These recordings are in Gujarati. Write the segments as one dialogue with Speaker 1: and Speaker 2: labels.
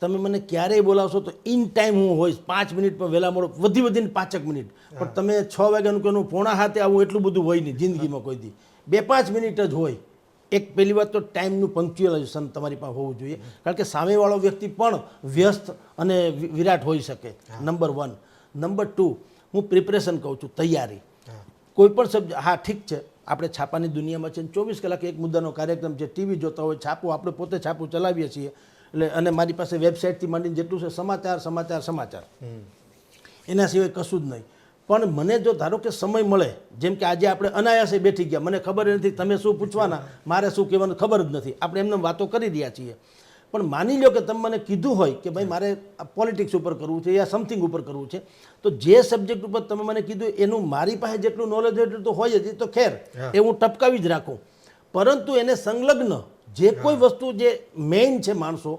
Speaker 1: તમે મને ક્યારેય બોલાવશો તો ઇન ટાઈમ હું હોઈશ. પાંચ મિનિટ પણ વહેલા મળો વધી વધીને પાંચેક મિનિટ. પણ તમે છ વાગ્યાનું કે પોણા હાથે આવું એટલું બધું હોય નહીં જિંદગીમાં કોઈ દી. બે પાંચ મિનિટ જ હોય. એક પહેલી વાત તો ટાઈમનું પંક્ચ્યુઅલાઇઝેશન તમારી પાસે હોવું જોઈએ. કારણ કે સામેવાળો વ્યક્તિ પણ વ્યસ્ત અને વિરાટ હોઈ શકે. નંબર વન નંબર ટુ હું પ્રિપરેશન કહું છું તૈયારી. કોઈ પણ સબ્જેક્ટ હા ઠીક છે. આપણે છાપાની દુનિયામાં છે ચોવીસ કલાક એક મુદ્દાનો કાર્યક્રમ છે ટીવી જોતા હોય છાપું આપણે પોતે છાપું ચલાવીએ છીએ. એટલે અને મારી પાસે વેબસાઇટથી માંડીને જેટલું છે સમાચાર સમાચાર સમાચાર. એના સિવાય કશું જ નહીં. પણ મને જો ધારો કે સમય મળે જેમ કે આજે આપણે અનાયાસે બેઠી ગયા મને ખબર નથી તમે શું પૂછવાના મારે શું કહેવાનું ખબર જ નથી. આપણે એમને વાતો કરી રહ્યા છીએ. પણ માની લો કે તમે મને કીધું હોય કે ભાઈ મારે પોલિટિક્સ ઉપર કરવું છે યા સમથિંગ ઉપર કરવું છે તો જે સબ્જેક્ટ ઉપર તમે મને કીધું એનું મારી પાસે જેટલું નોલેજ હોય એટલું તો હોય જ તો ખેર. એ હું ટપકાવી જ રાખું. પરંતુ એને સંલગ્ન જે કોઈ વસ્તુ જે મેઇન છે માણસો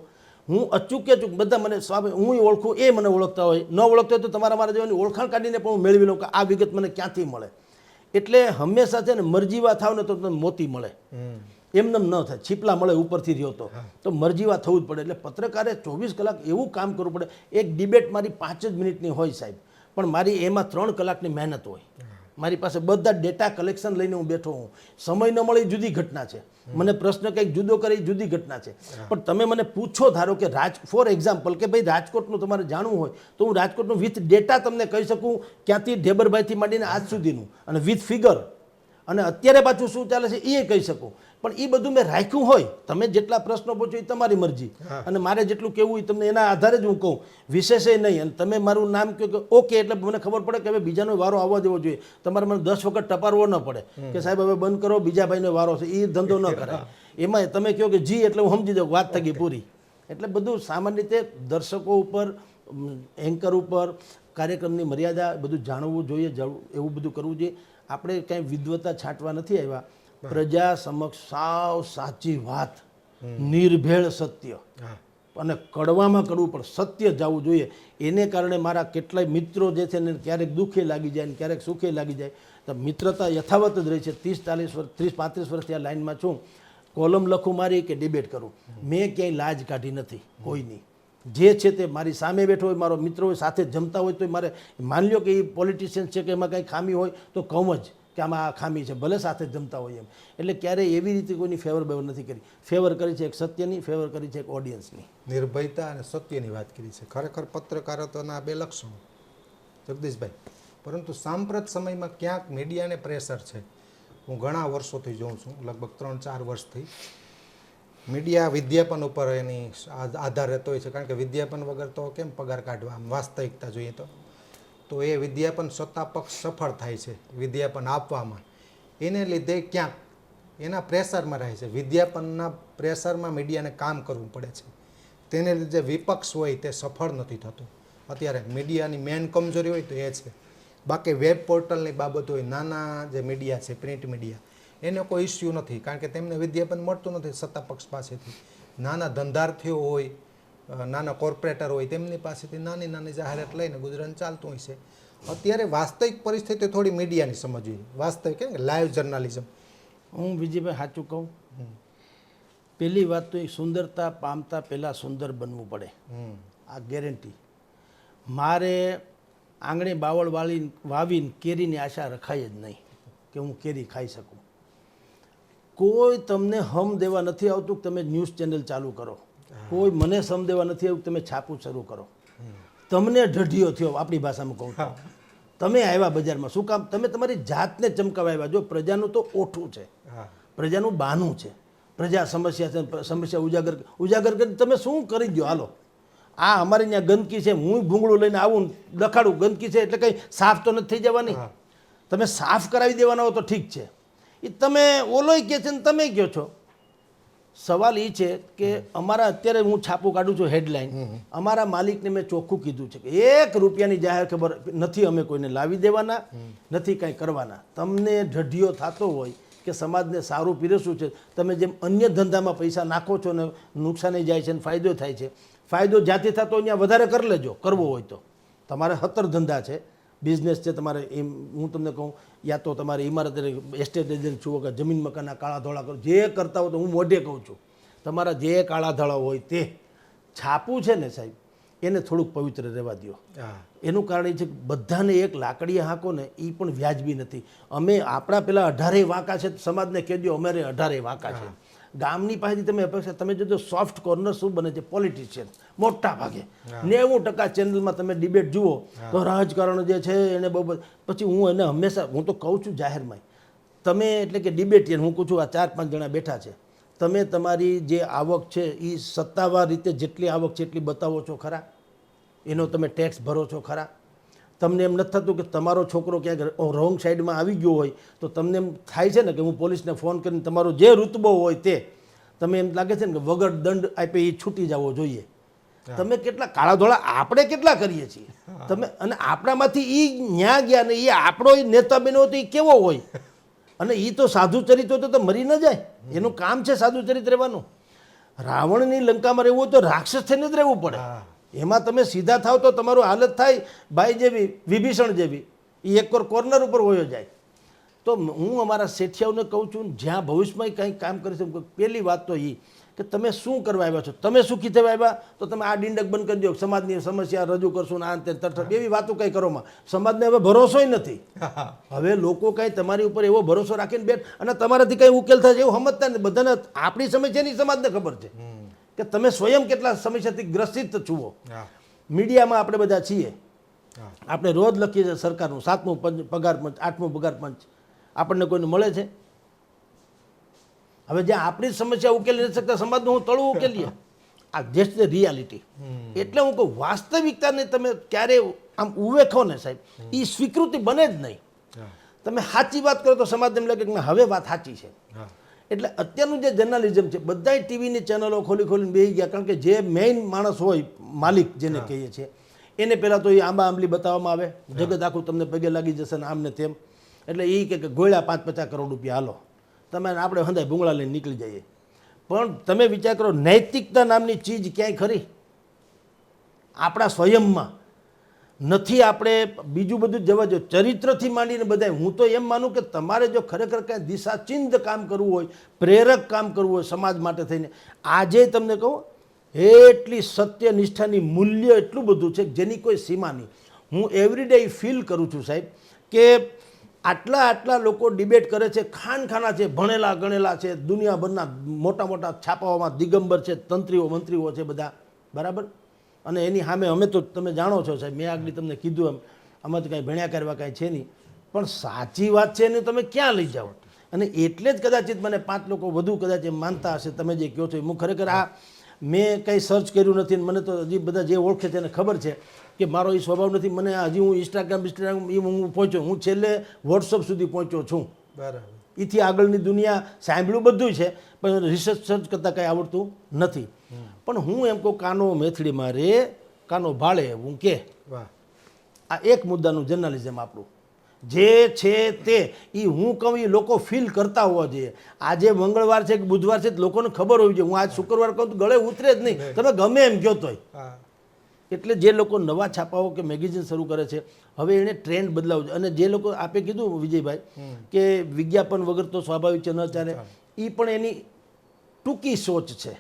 Speaker 1: હું અચૂક કે અચૂક બધા મને સ્વાભ હું ઓળખું એ મને ઓળખતા હોય. ન ઓળખતા હોય તો તમારા મારા જેવાની ઓળખાણ કાઢીને પણ હું મેળવી લઉં કે આ વિગત મને ક્યાંથી મળે. એટલે હંમેશા છે ને મરજીવા થાવ ને તો તમને મોતી મળે. એમનેમ ન થાય. છીપલા મળે ઉપરથી રહ્યો તો. તો મરજીવા થવું જ પડે. એટલે પત્રકારે ચોવીસ કલાક એવું કામ કરવું પડે. એક ડિબેટ મારી પાંચ જ મિનિટની હોય સાહેબ. પણ મારી એમાં ત્રણ કલાકની મહેનત હોય. મારી પાસે બધા ડેટા કલેક્શન લઈને હું બેઠો હું. સમય ન મળે જુદી ઘટના છે. મને પ્રશ્ન કંઈક જુદો કરે એ જુદી ઘટના છે. પણ તમે મને પૂછો ધારો કે રાજ ફોર એક્ઝામ્પલ કે ભાઈ રાજકોટનું તમારે જાણવું હોય તો હું રાજકોટનું વિથ ડેટા તમને કહી શકું ક્યાંથી ઢેબરભાઈથી માંડીને આજ સુધીનું. અને વિથ ફિગર અને અત્યારે પાછું શું ચાલે છે એ કહી શકું. પણ એ બધું મેં રાખ્યું હોય તમે જેટલા પ્રશ્નો પૂછો એ તમારી મરજી. અને મારે જેટલું કહેવું એ તમને એના આધારે જ હું કહું. વિશેષે નહીં. અને તમે મારું નામ કહો કે ઓકે એટલે મને ખબર પડે કે હવે બીજાનો વારો આવવા દેવો જોઈએ. તમારે મને દસ વખત ટપારવો ન પડે કે સાહેબ હવે બંધ કરો બીજા ભાઈનો વારો છે. એ ધંધો ન કરાય. એમાં તમે કહો કે જી એટલે હું સમજી જાઉં વાત થઈ ગઈ પૂરી. એટલે બધું સામાન્ય રીતે દર્શકો ઉપર એન્કર ઉપર કાર્યક્રમની મર્યાદા બધું જાણવું જોઈએ એવું બધું કરવું જોઈએ. આપણે કાંઈ વિદ્વતા છાંટવા નથી આવ્યા. પ્રજા સમક્ષ સાવ સાચી વાત નિર્ભેળ સત્ય. અને કડવામાં કરવું પણ સત્ય જવું જોઈએ. એને કારણે મારા કેટલાય મિત્રો જે છે ને ક્યારેક દુઃખે લાગી જાય ને ક્યારેક સુખે લાગી જાય. તો મિત્રતા યથાવત જ રહી છે. ત્રીસ ચાલીસ વર્ષ ત્રીસ પાંત્રીસ વર્ષથી આ લાઇનમાં છું. કોલમ લખું મારી કે ડિબેટ કરું. મેં ક્યાંય લાજ કાઢી નથી. કોઈની જે છે તે મારી સામે બેઠો હોય મારો મિત્ર હોય સાથે જમતા હોય તો મારે માની લ્યો કે એ પોલિટિશિયન છે કે એમાં કંઈ ખામી હોય તો કહું જ. કે આમાં આ ખામી છે, ભલે સાથે જમતા હોય એમ. એટલે ક્યારેય એવી રીતે કોઈની ફેવર બેવર નથી કરી. ફેવર કરી છે એક સત્યની ફેવર કરી છે એક ઓડિયન્સની
Speaker 2: નિર્ભયતા અને સત્યની વાત કરી છે. ખરેખર પત્રકારત્વના બે લક્ષણો. જગદીશભાઈ, પરંતુ સાંપ્રત સમયમાં ક્યાંક મીડિયાને પ્રેશર છે. હું ઘણા વર્ષોથી જોઉં છું, લગભગ ત્રણ ચાર વર્ષથી મીડિયા વિદ્યાપન ઉપર એની આધાર રહેતો હોય છે. કારણ કે વિદ્યાપન વગર તો કેમ પગાર કાઢવા? આમ વાસ્તવિકતા જોઈએ તો. તો એ વિદ્યાપન સત્તા પક્ષ સફળ થાય છે વિદ્યાપન આપવામાં. એને લીધે ક્યાંક એના પ્રેશરમાં રહે છે. વિદ્યાપનના પ્રેશરમાં મીડિયાને કામ કરવું પડે છે. તેને લીધે વિપક્ષ હોય તે સફળ નથી થતું. અત્યારે મીડિયાની મેન કમજોરી હોય તો એ છે. બાકી વેબ પોર્ટલની બાબત હોય નાના જે મીડિયા છે પ્રિન્ટ મીડિયા, એને કોઈ ઇસ્યુ નથી. કારણ કે તેમને વિદ્યાપન મળતું નથી સત્તા પક્ષ પાસેથી. નાના ધંધાર્થીઓ હોય નાના કોર્પોરેટર હોય તેમની પાસેથી નાની નાની જાહેરાત લઈને ગુજરાન ચાલતું હોય છે. અત્યારે વાસ્તવિક પરિસ્થિતિ થોડી મીડિયાની સમજવી. વાસ્તવિક કે લાઈવ જર્નાલિઝમ.
Speaker 1: હું બીજીભાઈ સાચું કહું? પહેલી વાત તો એ સુંદરતા પામતા પહેલાં સુંદર બનવું પડે. આ ગેરંટી. મારે આંગણે બાવળ વાળી વાવીને કેરીની આશા રખાય જ નહીં કે હું કેરી ખાઈ શકું. કોઈ તમને હમ દેવા નથી આવતું કે તમે ન્યૂઝ ચેનલ ચાલુ કરો. કોઈ મને સમજેવા નથી આવ્યું તમે છાપું શરૂ કરો. તમને ઢઢિયો થયો આપણી ભાષામાં કહું તમે આવ્યા બજારમાં. શું કામ? તમે તમારી જાતને ચમકાવા આવ્યા. જો પ્રજાનું તો ઓઠું છે. પ્રજાનું બાનું છે. પ્રજા સમસ્યા છે સમસ્યા ઉજાગર ઉજાગર કરી તમે શું કરી દો હાલો. આ અમારી ત્યાં ગંદકી છે. હું ભૂંગળું લઈને આવું લખાડું. ગંદકી છે એટલે કંઈ સાફ તો નથી થઈ જવાની. તમે સાફ કરાવી દેવાના હો તો ઠીક છે. એ તમે ઓલોય કહે છે ને તમે કહો છો? સવાલ એ છે કે અમારા અત્યારે હું છાપું કાઢું છું હેડલાઇન અમારા માલિકને મેં ચોખ્ખું કીધું છે કે એક રૂપિયાની જાહેર ખબર નથી અમે કોઈને લાવી દેવાના નથી કાંઈ કરવાના. તમને ઢઢિયો થતો હોય કે સમાજને સારું પીરસવું છે તમે જેમ અન્ય ધંધામાં પૈસા નાખો છો ને નુકસાને જાય છે ને ફાયદો થાય છે ફાયદો જાતે થતો હોય ત્યાં વધારે કરી લેજો કરવો હોય તો. તમારે હતર ધંધા છે. બિઝનેસ છે તમારે એમ હું તમને કહું યા તો તમારે ઇમારત એસ્ટેટ એજન્ટ છો કે જમીન મકાનના કાળા ધોળા કરો જે કરતા હોય તો હું મોઢે કહું છું. તમારા જે કાળા ધોળા હોય તે છાપું છે ને સાહેબ એને થોડુંક પવિત્ર રહેવા દ્યો.
Speaker 2: હા.
Speaker 1: એનું કારણ એ છે કે બધાને એક લાકડીએ હાંકો ને એ પણ વ્યાજબી નથી. અમે આપણા પેલા અઢારે વાંકા છે સમાજને કહેજો અમારે અઢારે વાંકા છે. ગામની પાસેથી તમે અપેક્ષા તમે જોજો સોફ્ટ કોર્નર શું બને છે? પોલિટિશિયન મોટા ભાગે. નેવું ટકા ચેનલમાં તમે ડિબેટ જુઓ તો રાજકારણ જે છે એને બહુ પછી હું એને હંમેશા હું તો કહું છું જાહેરમાં. તમે એટલે કે ડિબેટિયન હું કહું છું આ ચાર પાંચ જણા બેઠા છે. તમે તમારી જે આવક છે એ સત્તાવાર રીતે જેટલી આવક છે એટલી બતાવો છો ખરા? એનો તમે ટેક્સ ભરો છો ખરા? તમને એમ નથી થતું કે તમારો છોકરો ક્યાંક રોંગ સાઈડમાં આવી ગયો હોય તો તમને એમ થાય છે ને કે હું પોલીસને ફોન કરીને તમારો જે રૂતબો હોય તે તમે એમ લાગે છે ને કે વગર દંડ આપે એ છૂટી જવો જોઈએ. તમે કેટલા કાળા ધોળા આપણે કેટલા કરીએ છીએ? તમે અને આપણામાંથી એ ન્યા ગયા ને એ આપણો નેતા બન્યો તો એ કેવો હોય? અને એ તો સાધુ ચરિત્ર તો મરી ન જાય. એનું કામ છે સાધુ ચરિત્ર રહેવાનું. રાવણની લંકામાં રહેવું હોય તો રાક્ષસ થઈને જ રહેવું પડે. એમાં તમે સીધા થાવ તો તમારું હાલત થાય ભાઈ જેવી વિભીષણ જેવી. એ એક કોર્નર ઉપર હોયો જાય. તો હું અમારા શેઠિયાઓને કહું છું જ્યાં ભવિષ્યમાં કંઈક કામ કરી શકું પહેલી વાત તો એ કે તમે શું કરવા આવ્યા છો? તમે સુખી થવા આવ્યા? તો તમે આ ડિંડક બંધ કરી દો સમાજની સમસ્યા રજૂ કરશો ને આ તે તરફ એવી વાતો કંઈ કરોમાં સમાજને હવે ભરોસોય નથી. હવે લોકો કાંઈ તમારી ઉપર એવો ભરોસો રાખીને બેઠ અને તમારાથી કંઈ ઉકેલ થાય છે એવું સમજતા નથી. બધાને આપણી સમસ્યાની સમાજને ખબર છે. કે તમે સ્વયં કેટલા સમસ્યાથી ગ્રસિત છુઓ મીડિયામાં આપણે બધા છીએ. આપણે રોજ લખીએ છીએ સરકારનું સાતમું પગાર પંચ આઠમું પગાર પંચ. આપણને કોઈને મળે છે? હવે જ્યાં આપણી સમસ્યા ઉકેલી નથી શકતા સમાજનું હું તળું ઉકેલીએ. આ દેશ ધ રિયાલિટી એટલે હું કહું વાસ્તવિકતાને તમે ક્યારે આમ ઉવેખો ને સાહેબ એ સ્વીકૃતિ બને જ નહીં. તમે સાચી વાત કરો તો સમાજને એમ લાગે કે હવે વાત સાચી છે. એટલે અત્યારનું જે જર્નાલિઝમ છે બધાય ટીવીની ચેનલો ખોલી ખોલીને બેસી ગયા. કારણ કે જે મેઇન માણસ હોય માલિક જેને કહીએ છીએ એને પહેલાં તો એ આંબા આંબલી બતાવવામાં આવે. જગત આખું તમને પગે લાગી જશે ને આમ ને તેમ. એટલે એ કે કે ગોળ્યા પાંચ પચાસ કરોડ રૂપિયા હાલો. તમે આપણે હંધાય ભૂંગળા લઈને નીકળી જઈએ. પણ તમે વિચાર કરો નૈતિકતા નામની ચીજ ક્યાંય ખરી? આપણા સ્વયંમાં. નથી આપણે બીજું બધું જવા જો ચરિત્રથી માંડીને બધાય, હું તો એમ માનું કે તમારે જો ખરેખર કાંઈ દિશાચિંત કામ કરવું હોય, પ્રેરક કામ કરવું હોય સમાજ માટે થઈને, આજે તમને કહું, એટલી સત્ય નિષ્ઠાની મૂલ્ય એટલું બધું છે જેની કોઈ સીમા નહીં. હું એવરીડે ફીલ કરું છું સાહેબ કે આટલા આટલા લોકો ડિબેટ કરે છે ખાનખાના છે, ભણેલા ગણેલા છે, દુનિયાભરના મોટા મોટા છાપાઓમાં દિગંબર છે, તંત્રીઓ મંત્રીઓ છે બધા. બરાબર? અને એની સામે અમે તો તમે જાણો છો સાહેબ મેં આગળ તમને કીધું એમ આમાં તો કાંઈ ભણ્યા કરવા કાંઈ છે નહીં. પણ સાચી વાત છે એને તમે ક્યાં લઈ જાઓ? અને એટલે જ કદાચિત મને પાંચ લોકો વધુ કદાચ એમ માનતા હશે તમે જે કહો છો હું ખરેખર આ મેં કંઈ સર્ચ કર્યું નથી મને તો હજી બધા જે ઓળખે છે એને ખબર છે કે મારો એ સ્વભાવ નથી. મને હજી હું ઇન્સ્ટાગ્રામ ઇન્સ્ટાગ્રામ એ હું પહોંચ્યો. હું છેલ્લે વોટ્સઅપ સુધી પહોંચ્યો છું.
Speaker 2: બરાબર.
Speaker 1: એથી આગળની દુનિયા સાંભળ્યું બધું છે પણ રિસર્ચ સર્ચ કરતાં કંઈ આવડતું નથી. પણ હું એમ કહું કાનો મેથડી મારે કાનો ભાળે હું કે. આ એક મુદ્દાનું જર્નાલિઝમ આપણું. જે છે તે એ હું કહું એ લોકો ફીલ કરતા હોવા જોઈએ. આજે મંગળવાર છે કે બુધવાર છે લોકોને ખબર હોવી જોઈએ. હું આજ શુક્રવાર કહું તો ગળે ઉતરે જ નહીં. તમે ગમે એમ કહો તોય. એટલે જે લોકો નવા છાપાઓ કે મેગેઝિન શરૂ કરે છે હવે એને ટ્રેન્ડ બદલાવું છે અને જે લોકો આપે કીધું વિજયભાઈ કે વિજ્ઞાપન વગર તો સ્વાભાવિક છે ન ચાલે. એ પણ એની ટૂંકી સોચ છે.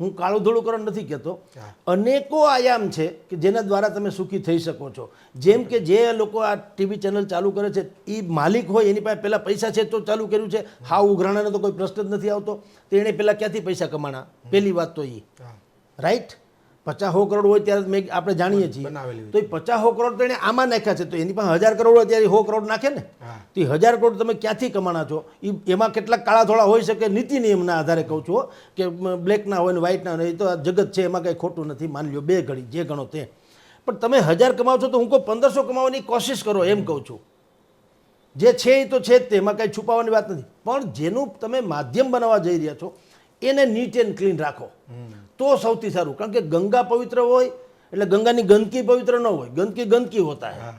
Speaker 1: હું કાળું ધોળું કરણ નથી કહેતો. અનેકો આયામ છે કે જેના દ્વારા તમે સુખી થઈ શકો છો. જેમ કે જે લોકો આ ટીવી ચેનલ ચાલુ કરે છે એ માલિક હોય એની પાસે પહેલાં પૈસા છે તો ચાલુ કર્યું છે. હા ઉઘરાણાનો તો કોઈ પ્રશ્ન જ નથી આવતો. તો એણે પહેલાં ક્યાંથી પૈસા કમાણા? પહેલી વાત તો એ રાઈટ પચાસો કરોડ હોય ત્યારે મેં આપણે જાણીએ છીએ. તો એ પચાસો કરોડ તો એને આમાં નાખ્યા છે. તો એની પાસે હજાર કરોડ હોય ત્યારે સો કરોડ નાખે ને? તો એ હજાર કરોડ તમે ક્યાંથી કમાણા છો? એ એમાં કેટલાક કાળા ધોળા હોઈ શકે નીતિ નિયમના આધારે કહું છું કે બ્લેકના હોય ને વ્હાઇટના હોય એ તો આ જગત છે એમાં કંઈ ખોટું નથી. માની લ્યો બે ઘડી જે ગણો તે. પણ તમે હજાર કમાવો છો તો હું કહું પંદરસો કમાવાની કોશિશ કરો એમ કહું છું. જે છે એ તો છે જ તેમાં કાંઈ છુપાવવાની વાત નથી. પણ જેનું તમે માધ્યમ બનાવવા જઈ રહ્યા છો એને નીટ એન્ડ ક્લીન રાખો. તો સૌથી સારું. કારણ કે ગંગા પવિત્ર હોય એટલે ગંગાની ગંદકી પવિત્ર ન હોય. ગંદકી ગંદકી હોતા હે.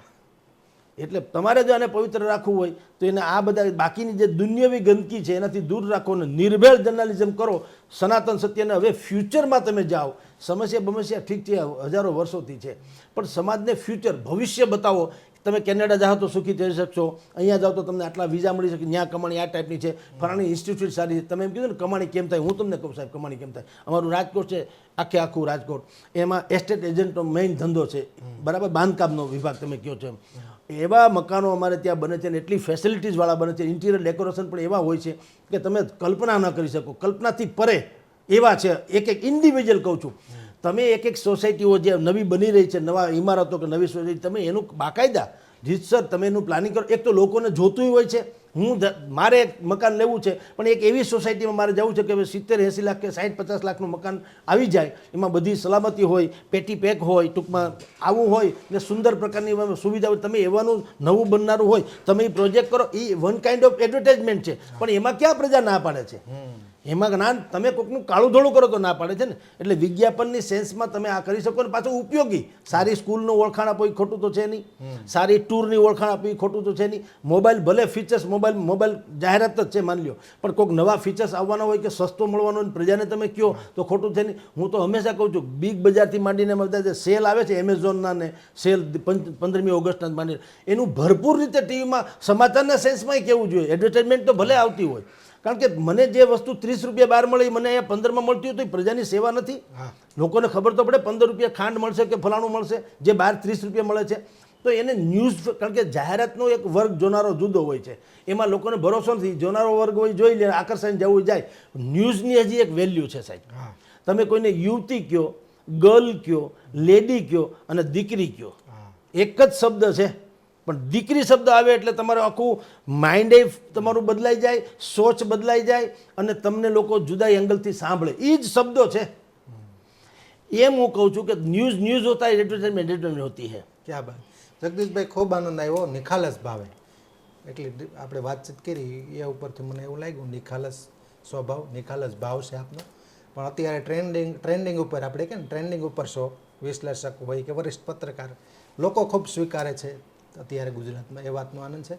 Speaker 1: એટલે તમારે જો આને પવિત્ર રાખવું હોય તો એને આ બધા બાકીની જે દુનિયાવી ગંદકી છે એનાથી દૂર રાખો અને નિર્ભેળ જર્નાલિઝમ કરો. સનાતન સત્યને હવે ફ્યુચરમાં તમે જાઓ. સમસ્યા બમસ્યા ઠીક છે હજારો વર્ષોથી છે. પણ સમાજને ફ્યુચર ભવિષ્ય બતાવો. તમે કેનેડા જાઓ તો સુખી થઈ શકશો. અહીંયા જાઓ તો તમને આટલા વિઝા મળી શકે. ત્યાં કમાણી આ ટાઈપની છે. ફલાણી ઇન્સ્ટિટ્યૂટ સારી છે. તમે એમ કીધું ને, કમાણી કેમ થાય? હું તમને કહું સાહેબ, કમાણી કેમ થાય? અમારું રાજકોટ છે, આખે આખું રાજકોટ. એમાં એસ્ટેટ એજન્ટનો મેઇન ધંધો છે. બરાબર? બાંધકામનો વિભાગ તમે કહો છો એમ. એવા મકાનો અમારે ત્યાં બને છે ને, એટલી ફેસિલિટીઝવાળા બને છે. ઇન્ટિરિયર ડેકોરેશન પણ એવા હોય છે કે તમે કલ્પના ન કરી શકો. કલ્પનાથી પરે એવા છે. એક એક ઇન્ડિવિજ્યુઅલ કહું છું. તમે એક એક સોસાયટીઓ જે નવી બની રહી છે, નવા ઇમારતો કે નવી સોસાયટી, તમે એનું બાકાયદા. રીતસર તમે એનું પ્લાનિંગ કરો. એક તો લોકોને જોતું હોય છે, હું મારે મકાન લેવું છે, પણ એક એવી સોસાયટીમાં મારે જવું છે કે સિત્તેર, એંસી લાખ કે સાઠ પચાસ લાખનું મકાન આવી જાય, એમાં બધી સલામતી હોય, પેટી પેક હોય, ટૂંકમાં આવું હોય, ને સુંદર પ્રકારની સુવિધા હોય, તમે એવાનું નવું બનનારું હોય, તમે એ પ્રોજેક્ટ કરો એ વન કાઇન્ડ ઓફ એડવર્ટાઇઝમેન્ટ છે, પણ એમાં ક્યાં પ્રજા ના પાડે છે? એમાં ના તમે કોઈકનું કાળું ધોળું કરો તો ના પાડે છે ને. એટલે વિજ્ઞાપનની સેન્સમાં તમે આ કરી શકો ને પાછું ઉપયોગી. સારી સ્કૂલનું ઓળખાણ આપો એ ખોટું તો છે નહીં. સારી ટૂરની ઓળખાણ આપી એ ખોટું તો છે નહીં. મોબાઈલ ભલે ફીચર્સ મોબાઈલ મોબાઈલ જાહેરાત જ છે માની લો પણ કોઈક નવા ફીચર્સ આવવાના હોય કે સસ્તો મળવાનો હોય પ્રજાને તમે કહો તો ખોટું છે નહીં. હું તો હંમેશા કહું છું બિગ બજારથી માંડીને બધા જે સેલ આવે છે એમેઝોનના ને સેલ પંદરમી ઓગસ્ટના માંડીને. એનું ભરપૂર રીતે ટીવીમાં સમાચારના સેન્સમાં કહેવું જોઈએ. એડવર્ટાઇઝમેન્ટ તો ભલે આવતી હોય. કારણ કે મને જે વસ્તુ ત્રીસ રૂપિયા બહાર મળી મને અહીંયા પંદરમાં મળતી હોય તો એ પ્રજાની સેવા નથી. લોકોને ખબર તો પડે પંદર રૂપિયા ખાંડ મળશે કે ફલાણું મળશે જે બહાર ત્રીસ રૂપિયા મળે છે. તો એને ન્યૂઝ કારણ કે જાહેરાતનો એક વર્ગ જોનારો જુદો હોય છે. એમાં લોકોને ભરોસો નથી. જોનારો વર્ગ હોય જોઈ લે આકર્ષણ જવું જાય. ન્યૂઝની હજી એક વેલ્યુ છે સાહેબ. તમે કોઈને યુવતી કયો ગર્લ કયો લેડી કયો અને દીકરી કયો. એક જ શબ્દ છે પણ દીકરી શબ્દ આવે એટલે તમારું આખું માઇન્ડ તમારું બદલાઈ જાય, સોચ બદલાઈ જાય અને તમને લોકો જુદા એંગલથી સાંભળે. એ જ શબ્દો છે. એમ હું કહું છું કે ન્યૂઝ ન્યૂઝ હોતા એડવર્ટાઇઝમેન્ટ એડવર્ટાઇઝમેન્ટ હોતી હે
Speaker 2: ક્યાં બાત? જગદીશભાઈ ખૂબ આનંદ આવ્યો. નિખાલસ ભાવે. એટલે આપણે વાતચીત કરી, એ ઉપરથી મને એવું લાગ્યું, નિખાલસ સ્વભાવ, નિખાલસ ભાવ છે આપનો. પણ અત્યારે ટ્રેન્ડિંગ ટ્રેન્ડિંગ ઉપર આપણે કે ટ્રેન્ડિંગ ઉપર શો વિશ્લેષક હોય કે વરિષ્ઠ પત્રકાર, લોકો ખૂબ સ્વીકારે છે. અત્યારે ગુજરાતમાં એ વાતનો આનંદ છે.